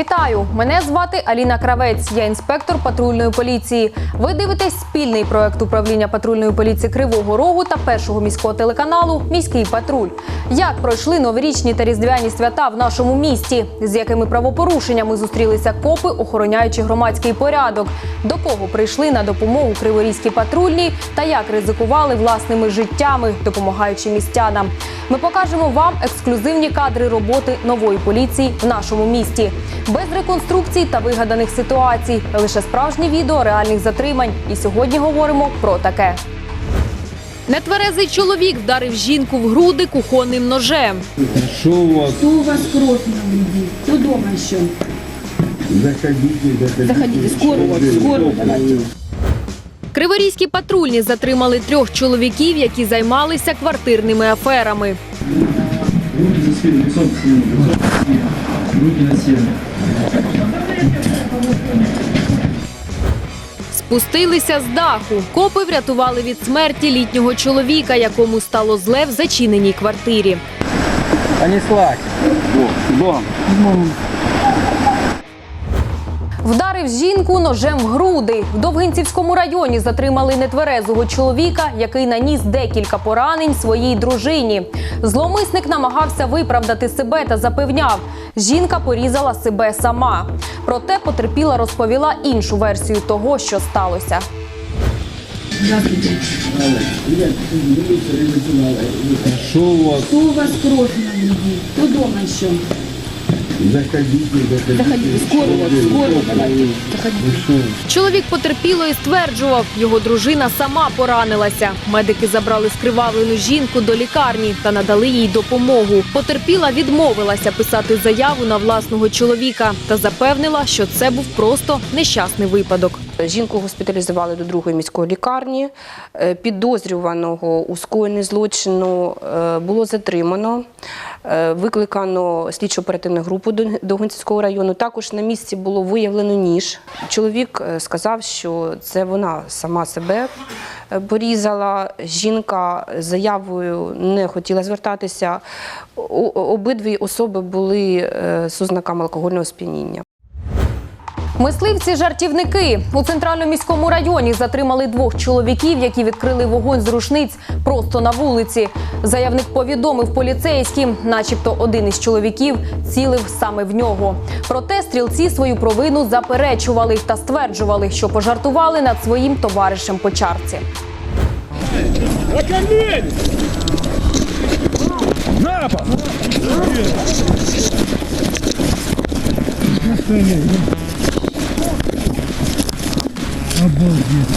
Вітаю! Мене звати Аліна Кравець. Я інспектор патрульної поліції. Ви дивитесь спільний проект управління патрульної поліції Кривого Рогу та першого міського телеканалу Міський патруль. Як пройшли новорічні та різдвяні свята в нашому місті? З якими правопорушеннями зустрілися копи, охороняючи громадський порядок? До кого прийшли на допомогу криворізькі патрульні та як ризикували власними життями, допомагаючи містянам? Ми покажемо вам ексклюзивні кадри роботи нової поліції в нашому місті. Без реконструкцій та вигаданих ситуацій, лише справжні відео реальних затримань. І сьогодні говоримо про таке. Нетверезий чоловік вдарив жінку в груди кухонним ножем. Что у вас? Кто у вас кровь на груди? Кто дома еще? Заходите, заходите. Заходите, скорую, скорую давайте. Криворізькі патрульні затримали трьох чоловіків, які займалися квартирними аферами. Руки за спину, лицом к спину, спине. Руки на стену. Спустилися з даху. Копи врятували від смерті літнього чоловіка, якому стало зле в зачиненій квартирі. Понеслась. Бом. Вдарив жінку ножем в груди. В Довгинцівському районі затримали нетверезого чоловіка, який наніс декілька поранень своїй дружині. Зловмисник намагався виправдати себе та запевняв, жінка порізала себе сама. Проте потерпіла розповіла іншу версію того, що сталося. Здравствуйте. Что у вас? Кто у вас кровь на груди? Кто дома еще? Заходите, заходите. Заходите, давайте. Чоловік потерпілої стверджував, його дружина сама поранилася. Медики забрали скривавлену жінку до лікарні та надали їй допомогу. Потерпіла відмовилася писати заяву на власного чоловіка та запевнила, що це був просто нещасний випадок. Жінку госпіталізували до другої міської лікарні. Е, Підозрюваного у скоєнні злочину е, було затримано. Е, Викликано слідчо-оперативну групу до- гунцівського району. Також на місці було виявлено ніж. Чоловік е, сказав, що це вона сама себе е, порізала. Жінка заявою не хотіла звертатися. Обидві особи були з ознаками алкогольного сп'яніння. Мисливці-жартівники у центральному міському районі затримали двох чоловіків, які відкрили вогонь з рушниць просто на вулиці. Заявник повідомив поліцейським, начебто один із чоловіків цілив саме в нього. Проте стрілці свою провину заперечували та стверджували, що пожартували над своїм товаришем по чарці. Обалдеть.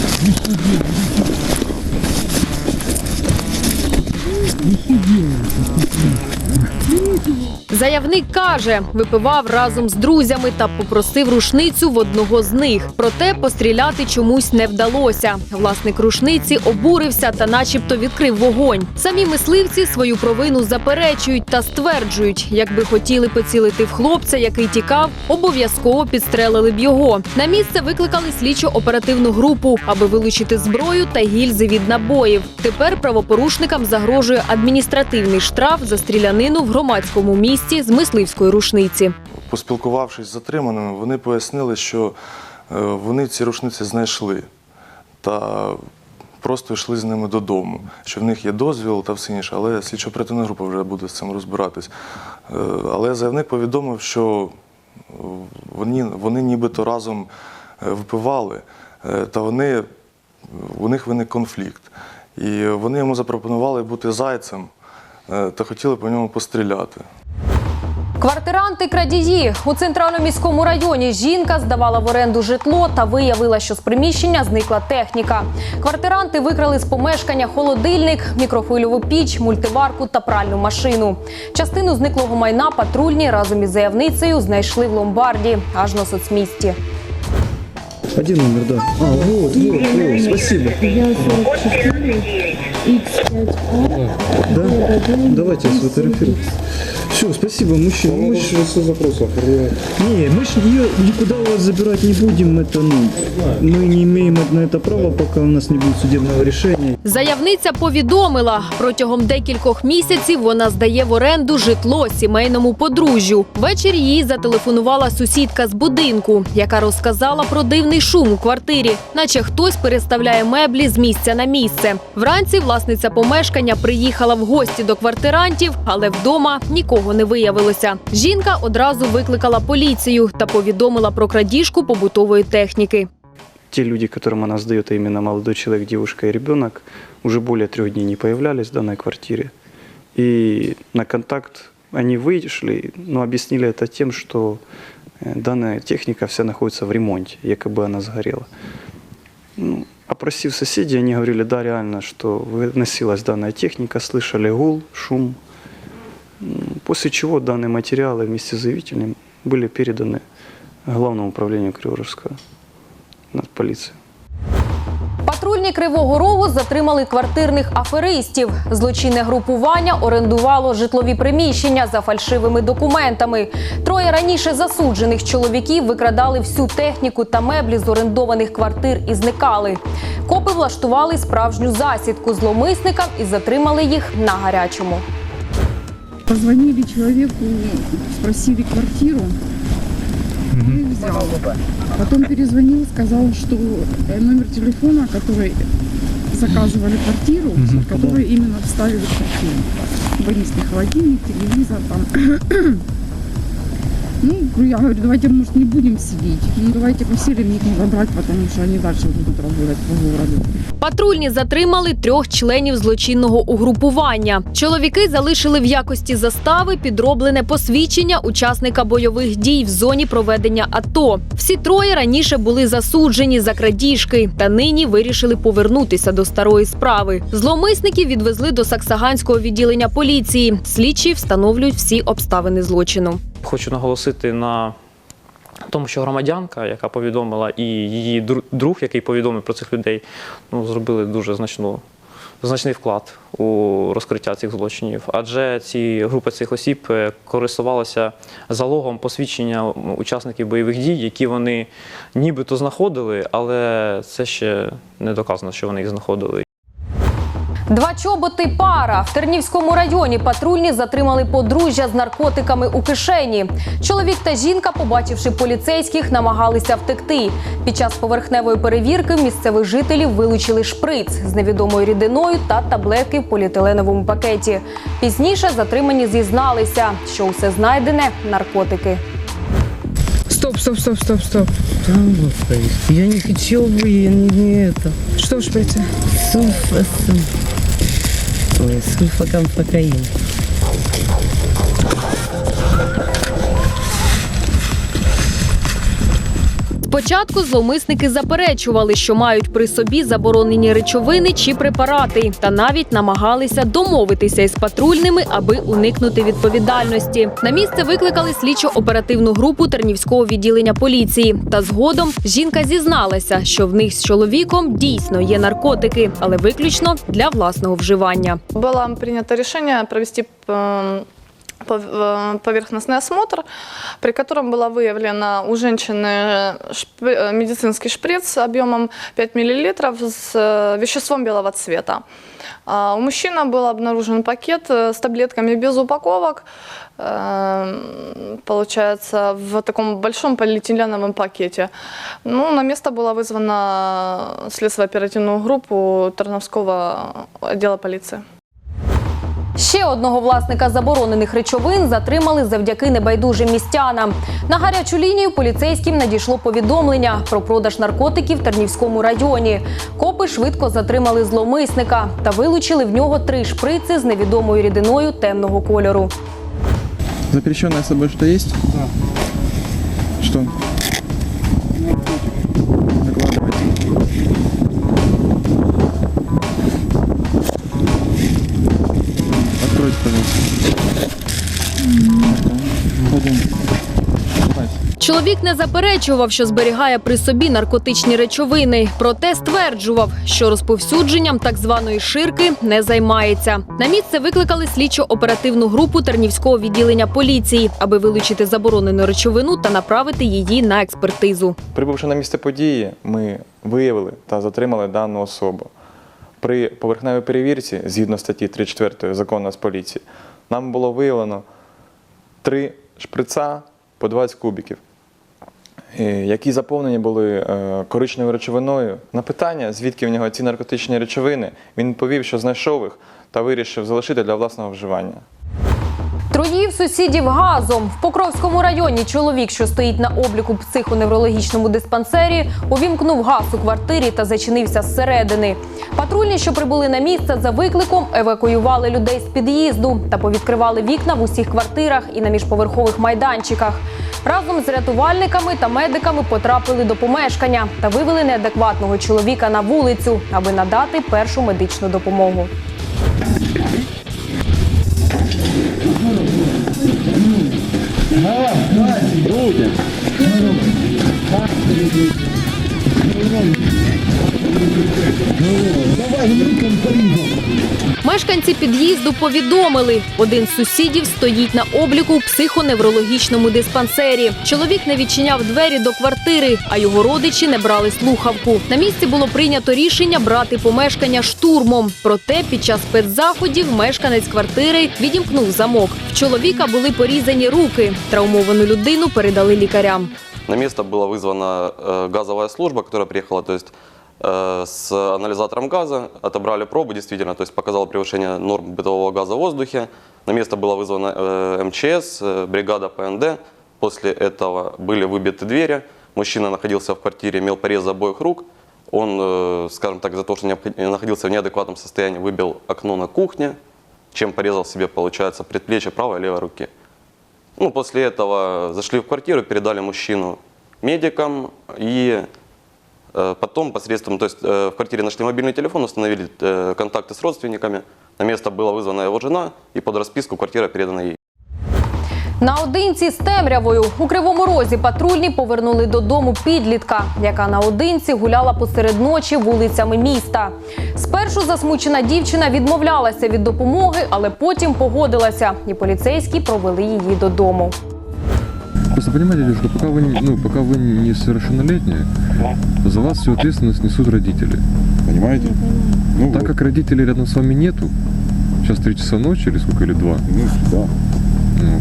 Заявник каже, випивав разом з друзями та попросив рушницю в одного з них. Проте постріляти чомусь не вдалося. Власник рушниці обурився та, начебто, відкрив вогонь. Самі мисливці свою провину заперечують та стверджують, якби хотіли поцілити в хлопця, який тікав, обов'язково підстрелили б його. На місце викликали слідчо-оперативну групу, аби вилучити зброю та гільзи від набоїв. Тепер правопорушникам загрожує адміністративний штраф за стрілянину в громадському місці з мисливської рушниці. Поспілкувавшись з затриманими, вони пояснили, що е, вони ці рушниці знайшли та просто йшли з ними додому, що в них є дозвіл та все інше, але слідчо оперативна група вже буде з цим розбиратись. Е, Але заявник повідомив, що вони, вони нібито разом е, випивали, та вони, у них виник конфлікт. І вони йому запропонували бути зайцем та хотіли по ньому постріляти. Квартиранти крадії у центральному міському районі жінка здавала в оренду житло та виявила, що з приміщення зникла техніка. Квартиранти викрали з помешкання холодильник, мікрохвильову піч, мультиварку та пральну машину. Частину зниклого майна патрульні разом із заявницею знайшли в ломбарді аж на соцмісті. Один номер, да. А, вот, вот, вот, спасибо. Я 44, X5A, Да? Давайте я сфотографирую. Все, Все, спасибо, мы ж, мы ж, Все запросы охраняют. не, мы ж ее никуда у вас забирать не будем, это, ну, мы не имеем на это права, пока у нас не будет судебного решения. Заявниця повідомила, протягом декількох місяців вона здає в оренду житло сімейному подружжю. Ввечері їй зателефонувала сусідка з будинку, яка розказала про дивний шум у квартирі, наче хтось переставляє меблі з місця на місце. Вранці власниця помешкання приїхала в гості до квартирантів, але вдома нікого не виявилося. Жінка одразу викликала поліцію та повідомила про крадіжку побутової техніки. те люди, которым она сдает, а именно молодой человек, девушка и ребенок, уже более трех дней не появлялись в данной квартире. И на контакт они вышли, но объяснили это тем, что э, данная техника вся находится в ремонте, якобы она сгорела. Ну, опросив соседей, они говорили, да, реально, что выносилась данная техника, слышали гул, шум. М, После чего данные материалы вместе с заявителем были переданы Главному управлению Криворожского над полицией. Патрульні Кривого Рогу затримали квартирних аферистів. Злочинне групування орендувало житлові приміщення за фальшивими документами. Троє раніше засуджених чоловіків викрадали всю техніку та меблі з орендованих квартир і зникали. Копи влаштували справжню засідку зломисникам і затримали їх на гарячому. Позвонили человеку, спросили квартиру. И взял. Потом перезвонил, сказал, что э, номер телефона, который заказывали квартиру, который именно вставили в квартиру. Вынесли холодильник, телевизор там. Ну, я говорю, давайте, может, не будем сидеть. Ну, давайте поселим их надо брать, потому что они дальше будут работать по городу. Патрульні затримали трьох членів злочинного угрупування. Чоловіки залишили в якості застави підроблене посвідчення учасника бойових дій в зоні проведення АТО. Всі троє раніше були засуджені за крадіжки та нині вирішили повернутися до старої справи. Зловмисників відвезли до Саксаганського відділення поліції. Слідчі встановлюють всі обставини злочину. Хочу наголосити на тому, що громадянка, яка повідомила, і її друг, який повідомив про цих людей, ну, зробили дуже значну, значний вклад у розкриття цих злочинів. Адже ці групи цих осіб е, користувалися залогом посвідчення учасників бойових дій, які вони нібито знаходили, але це ще не доказано, що вони їх знаходили. Два чоботи пара в Тернівському районі патрульні затримали подружжя з наркотиками у кишені. Чоловік та жінка, побачивши поліцейських, намагалися втекти. Під час поверхневої перевірки місцевих жителів вилучили шприц з невідомою рідиною та таблетки в поліетиленовому пакеті. Пізніше затримані зізналися, що усе знайдене наркотики. Стоп, стоп, стоп, стоп, стоп. Там, Господи, я не хочу бы, я не, не это. Что в шприце? Сульфа, ой, сульфакамфокаин. Спочатку зловмисники заперечували, що мають при собі заборонені речовини чи препарати, та навіть намагалися домовитися із патрульними, аби уникнути відповідальності. На місце викликали слідчо-оперативну групу Тернівського відділення поліції. Та згодом жінка зізналася, що в них з чоловіком дійсно є наркотики, але виключно для власного вживання. Было принято решение провести э, пов- э, поверхностный осмотр, при котором было выявлено у женщины шп- э, медицинский шприц объемом 5 мл с э, веществом белого цвета. А У мужчины был обнаружен пакет э, с таблетками без упаковок, э, получается, в таком большом полиэтиленовом пакете. Ну, на место была вызвана следственно-оперативную группу Тарновского отдела полиции. Ще одного власника заборонених речовин затримали завдяки небайдужим містянам. На гарячу лінію поліцейським надійшло повідомлення про продаж наркотиків в Тернівському районі. Копи швидко затримали зловмисника та вилучили в нього три шприци з невідомою рідиною темного кольору. Запрещене себе що є? есть? Чоловік не заперечував, що зберігає при собі наркотичні речовини. Проте стверджував, що розповсюдженням так званої ширки не займається. На місце викликали слідчо-оперативну групу Тернівського відділення поліції, аби вилучити заборонену речовину та направити її на експертизу. Прибувши на місце події, ми виявили та затримали дану особу. При поверхневій перевірці, згідно статті 34 закону з поліції, нам було виявлено три шприца по 20 кубіків, е, які заповнені були е, коричневою речовиною. На питання, звідки в нього ці наркотичні речовини, він відповів, що знайшов їх та вирішив залишити для власного вживання. Троїв сусідів газом в Покровському районі. Чоловік, що стоїть на обліку психоневрологічному диспансері, увімкнув газ у квартирі та зачинився зсередини. Патрульні, що прибули на місце за викликом, евакуювали людей з під'їзду та повідкривали вікна в усіх квартирах і на міжповерхових майданчиках. Разом з рятувальниками та медиками потрапили до помешкання та вивели неадекватного чоловіка на вулицю, аби надати першу медичну допомогу. Мешканці під'їзду повідомили, один з сусідів стоїть на обліку в психоневрологічному диспансері. Чоловік не відчиняв двері до квартири, а його родичі не брали слухавку. На місці було прийнято рішення брати помешкання штурмом. Проте під час спецзаходів мешканець квартири відімкнув замок. В чоловіка були порізані руки. Травмовану людину передали лікарям. На место была вызвана э, газовая служба, которая приехала, то есть э, с анализатором газа, отобрали пробу, действительно, то есть показало превышение норм бытового газа в воздухе. На место была вызвана э, МЧС, э, бригада ПНД. После этого были выбиты двери. Мужчина находился в квартире, имел порезы обоих рук. Он, э, скажем так, за то, что находился в неадекватном состоянии, выбил окно на кухне, чем порезал себе, получается, предплечье правой и левой руки. Ну, после этого зашли в квартиру, передали мужчину медикам и э, потом посредством, то есть э, в квартире нашли мобильный телефон, установили э, контакты с родственниками. На место была вызвана его жена и под расписку квартира передана ей. Наодинці з темрявою у кривому розі патрульні повернули додому підлітка, яка наодинці гуляла посеред ночі вулицями міста. Спершу засмучена дівчина відмовлялася від допомоги, але потім погодилася, і поліцейські провели її додому. Просто понимаете, девушка, пока вы, не- ну, пока вы несовершеннолетние, за вас всю ответственность несут родители. Понимаете? Ну, так как родителей рядом с вами нету, сейчас 3 часа ночи или сколько, или 2? Ну, да.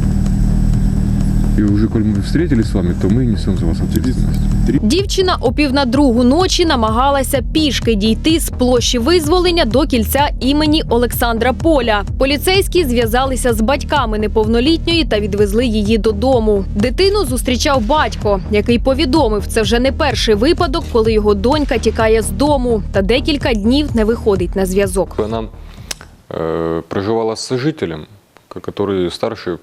И уже, коль мы встретились с вами, то мы несем за вас ответственность. Дівчина о пів на другу ночі намагалася пішки дійти з площі визволення до кільця імені Олександра Поля. Поліцейські зв'язалися з батьками неповнолітньої та відвезли її додому. Дитину зустрічав батько, який повідомив, це вже не перший випадок, коли його донька тікає з дому та декілька днів не виходить на зв'язок. Она э, проживала с сожителем, ко- который старше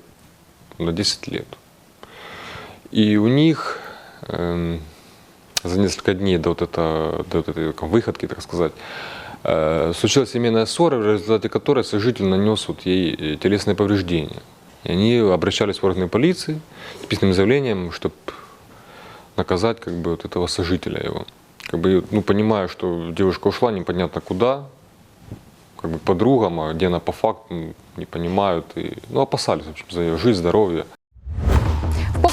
на 10 лет. И у них эм, за несколько дней до, вот это, до вот этой выходки, так сказать, э, случилась семейная ссора, в результате которой сожитель нанес вот ей э, телесные повреждения. И они обращались в органы полиции с письменным заявлением, чтобы наказать как бы вот этого сожителя его. Как бы, ну, понимая, что девушка ушла непонятно куда, как бы подругам, а где она по факту, не понимают. И, ну, опасались, в общем, за ее жизнь, здоровье.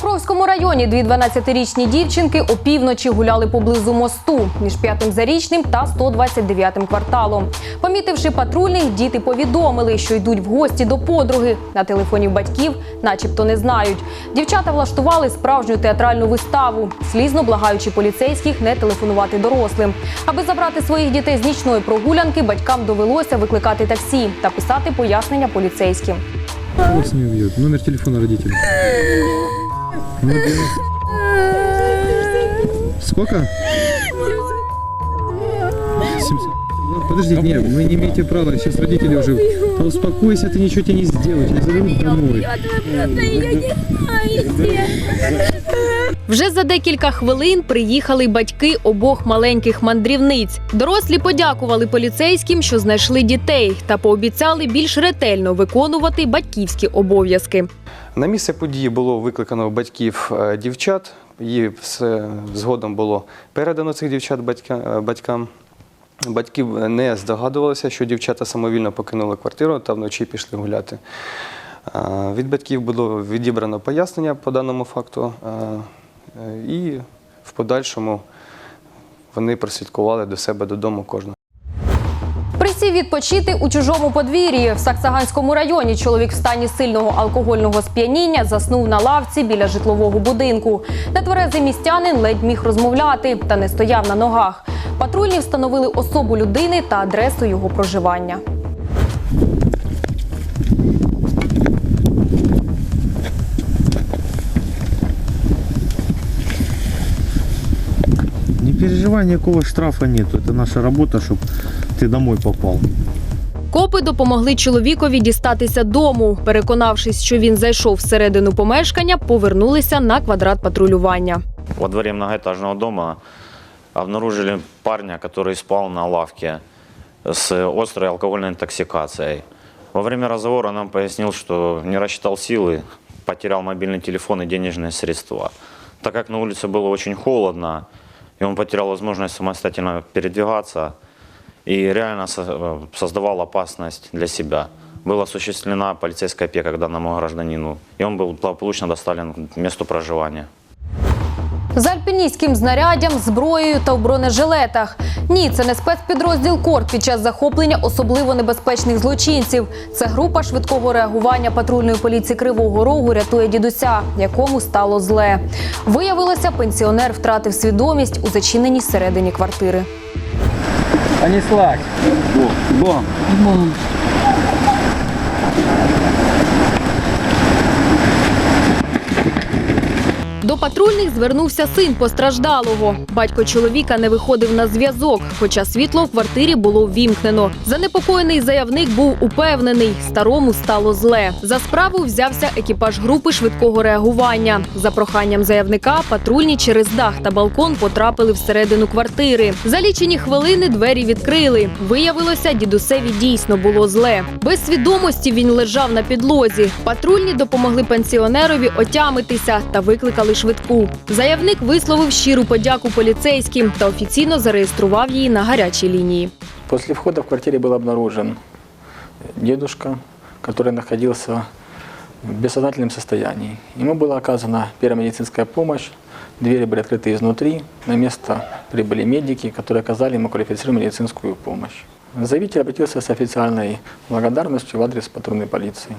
Покровському районі дві 12-річні дівчинки опівночі гуляли поблизу мосту між п'ятим зарічним та 129-м кварталом. Помітивши патрульних, діти повідомили, що йдуть в гості до подруги. На телефонів батьків, начебто, не знають. Дівчата влаштували справжню театральну виставу, слізно благаючи поліцейських не телефонувати дорослим. Аби забрати своїх дітей з нічної прогулянки, батькам довелося викликати таксі та писати пояснення поліцейським. Вас не убьет. Номер телефона родителей. Сколько? 700. Ну, Подождите, нет, вы не имеете права, сейчас родители уже... Успокойся, ты ничего тебе не сделают, тебя заберут домой. Вже за декілька хвилин приїхали батьки обох маленьких мандрівниць. Дорослі подякували поліцейським, що знайшли дітей, та пообіцяли більш ретельно виконувати батьківські обов'язки. На місце події було викликано батьків е, дівчат. Її все згодом було передано цих дівчат е, батькам. Батьки не здогадувалися, що дівчата самовільно покинули квартиру та вночі пішли гуляти. Е, Від батьків було відібрано пояснення по даному факту, е, е, і в подальшому вони прослідкували до себе додому кожного. Присів відпочити у чужому подвір'ї в Саксаганському районі. Чоловік в стані сильного алкогольного сп'яніння заснув на лавці біля житлового будинку. Нетверезий містянин ледь міг розмовляти та не стояв на ногах. Патрульні встановили особу людини та адресу його проживання. Не переживай, никакого штрафа нету. Это наша работа, чтобы ты домой попал. Копи допомогли чоловікові дістатися дому. Переконавшись, що він зайшов всередину помешкання, повернулися на квадрат патрулювання. Во дворе многоэтажного дома обнаружили парня, который спал на лавке с острой алкогольной интоксикацией. Во время разговора нам пояснил, что не рассчитал силы, потерял мобильный телефон и денежные средства. Так как на улице было очень холодно, и он потерял возможность самостоятельно передвигаться, и реально со- э, создавал опасность для себя. Была осуществлена полицейская опека к данному гражданину, и он был благополучно доставлен к месту проживания. З альпіністським знаряддям, зброєю та в бронежилетах. ні, це не спецпідрозділ КОР під час захоплення особливо небезпечних злочинців. Це група швидкого реагування патрульної поліції Кривого Рогу рятує дідуся, якому стало зле. Виявилося, пенсіонер втратив свідомість у зачиненій середині квартири. Аніслак. Бом. Бом. До патрульних звернувся син постраждалого. Батько чоловіка не виходив на зв'язок, хоча світло в квартирі було ввімкнено. Занепокоєний заявник був упевнений, старому стало зле. За справу взявся екіпаж групи швидкого реагування. За проханням заявника патрульні через дах та балкон потрапили всередину квартири. За лічені хвилини двері відкрили. Виявилося, дідусеві дійсно було зле. Без свідомості він лежав на підлозі. Патрульні допомогли пенсіонерові отямитися та викликали швидку. Заявник висловив щиру подяку поліцейським та офіційно зареєстрував її на гарячій лінії. После входа в квартире был обнаружен дедушка, который находился в бессознательном состоянии. Ему была оказана первая медицинская помощь, двери были открыты изнутри, на место прибыли медики, которые оказали ему квалифицированную медицинскую помощь. Заявитель обратился с официальной благодарностью в адрес патрульной полиции.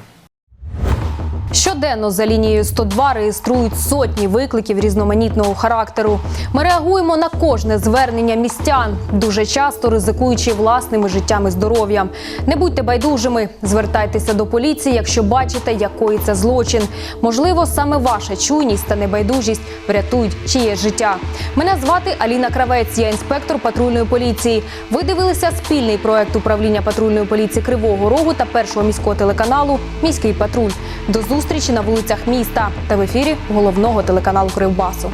Щоденно за лінією 102 реєструють сотні викликів різноманітного характеру. Ми реагуємо на кожне звернення містян, дуже часто ризикуючи власними життям і здоров'ям. Не будьте байдужими, звертайтеся до поліції, якщо бачите, якої це злочин. Можливо, саме ваша чуйність та небайдужість врятують чиєсь життя. Мене звати Аліна Кравець, я інспектор патрульної поліції. Ви дивилися спільний проект управління патрульної поліції Кривого Рогу та першого міського телеканалу Міський патруль. До зустрічі на вулицях міста та в ефірі головного телеканалу Кривбасу.